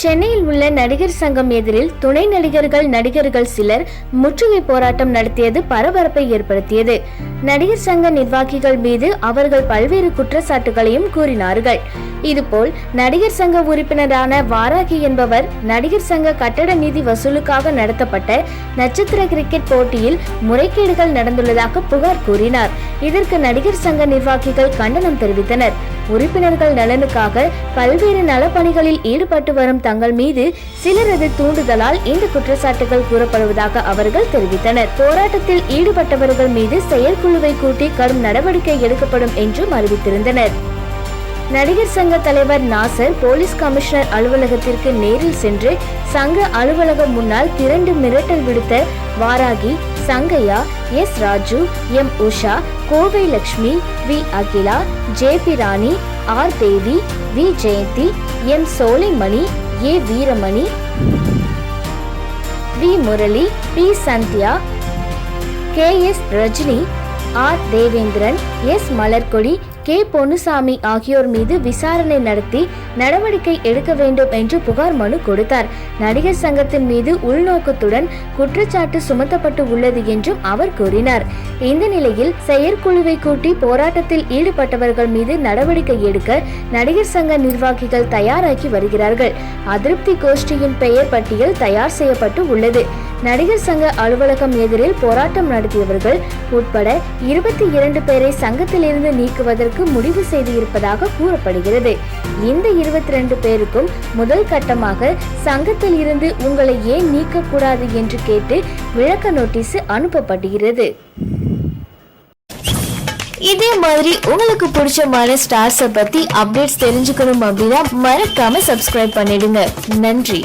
சென்னையில் உள்ள நடிகர் சங்கம் எதிரில் துணை நடிகர்கள் நடிகர்கள் சிலர் முற்றுகை போராட்டம் நடத்தியது பரபரப்பை ஏற்படுத்தியது. நடிகர் சங்க நிர்வாகிகள் மீது அவர்கள் பல்வேறு குற்றச்சாட்டுகளையும் கூறினார்கள். இதுபோல் நடிகர் சங்க உறுப்பினரான வாராகி என்பவர் நடிகர் சங்க கட்டட நிதி வசூலுக்காக நடத்தப்பட்ட நட்சத்திர கிரிக்கெட் போட்டியில் முறைகேடுகள் நடந்துள்ளதாக புகார் கூறினார். இதற்கு நடிகர் சங்க நிர்வாகிகள் கண்டனம் தெரிவித்தனர். உறுப்பினர்கள் நலனுக்காக பல்வேறு நலப்பணிகளில் ஈடுபட்டு வரும் தங்கள் மீது சிலரது தூண்டுதலால் இந்த குற்றச்சாட்டுகள் கூறப்படுவதாக அவர்கள் தெரிவித்தனர். போராட்டத்தில் ஈடுபட்டவர்கள் மீது செயற்குழுவை கூட்டி கடும் நடவடிக்கை எடுக்கப்படும் என்றும் அறிவித்திருந்தனர். நடிகர் சங்க தலைவர் நாசர் போலீஸ் கமிஷனர் அலுவலகத்திற்கு நேரில் சென்று சங்க அலுவலகம் முன்னால் திரண்டு மிரட்டல் விடுத்த Varahi Sankaiya S Raju M Usha Kovai Lakshmi V Akila J P Rani R Devi V Jayanthi M Solaimani A Veeramani V Murali P Sandhya K S Rajini R Devendran S Malarkodi K Ponnusamy ஆகியோர் மீது விசாரணை நடத்தி நடவடிக்கை எடுக்க வேண்டும் என்று புகார் மனு கொடுத்தார். நடிகர் சங்கத்தின் மீது உள்நோக்கத்துடன் குற்றச்சாட்டு சுமத்தப்பட்டு உள்ளது என்றும் அவர் கூறினார். இந்த நிலையில் செயற்குழுவை கூட்டி போராட்டத்தில் ஈடுபட்டவர்கள் மீது நடவடிக்கை எடுக்க நடிகர் சங்க நிர்வாகிகள் தயாராகி வருகிறார்கள். அதிருப்தி கோஷ்டியின் பெயர் பட்டியல் தயார் செய்யப்பட்டு உள்ளது. நடிகர் சங்க அலுவலகம் எதிரில் போராட்டம் நடத்தியவர்கள் உட்பட இருபத்தி இரண்டு பேரை சங்கத்திலிருந்து நீக்குவதற்கு முடிவு செய்து இருப்பதாக கூறப்படுகிறது. இந்த இருபத்தி ரெண்டு பேருக்கும் முதல் கட்டமாக சங்கத்தில் இருந்து உங்களை ஏன் நீக்கக்கூடாது என்று கேட்டு விளக்க நோட்டீஸ் அனுப்பப்படுகிறது இதே மாதிரி உங்களுக்கு பிடிச்சமான ஸ்டார்ஸை பத்தி அப்டேட்ஸ் தெரிஞ்சுக்கணும் அப்படின்னா மறக்காம சப்ஸ்கிரைப் பண்ணிடுங்க. நன்றி.